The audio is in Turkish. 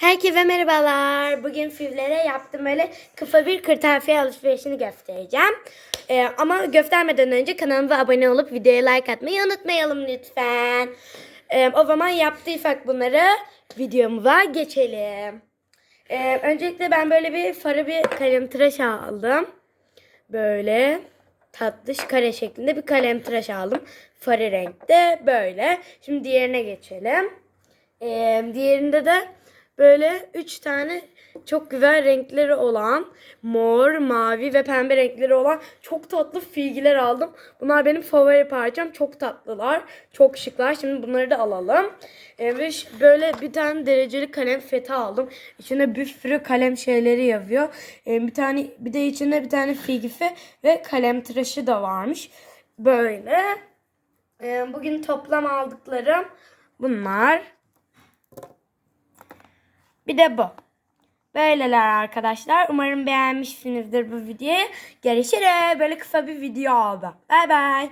Herkese merhabalar. Bugün Fivlere yaptığım böyle kısa bir kırtasiye alışverişini göstereceğim. Ee, ama göstermeden önce kanalımıza abone olup videoya like atmayı unutmayalım lütfen. Ee, o zaman yaptıysak bunları videomuza geçelim. Ee, öncelikle ben böyle bir farı bir kalem tıraş aldım. Böyle tatlış kare şeklinde bir kalem tıraş aldım. Farı renkte böyle. Şimdi diğerine geçelim. Ee, diğerinde de böyle üç tane çok güzel renkleri olan mor, mavi ve pembe renkleri olan çok tatlı filgiler aldım. Bunlar benim favori parçam. Çok tatlılar. Çok şıklar. Şimdi bunları da alalım. Ee, ve böyle bir tane dereceli kalem feti aldım. İçinde bir sürü kalem şeyleri yazıyor. Ee, bir tane bir de içinde bir tane filgifi ve kalem tıraşı da varmış. Böyle. Ee, bugün toplam aldıklarım bunlar. Bir de bu. Böyleler arkadaşlar. Umarım beğenmişsinizdir bu videoyu. Görüşürüz. Böyle kısa bir video oldu. Bay bay.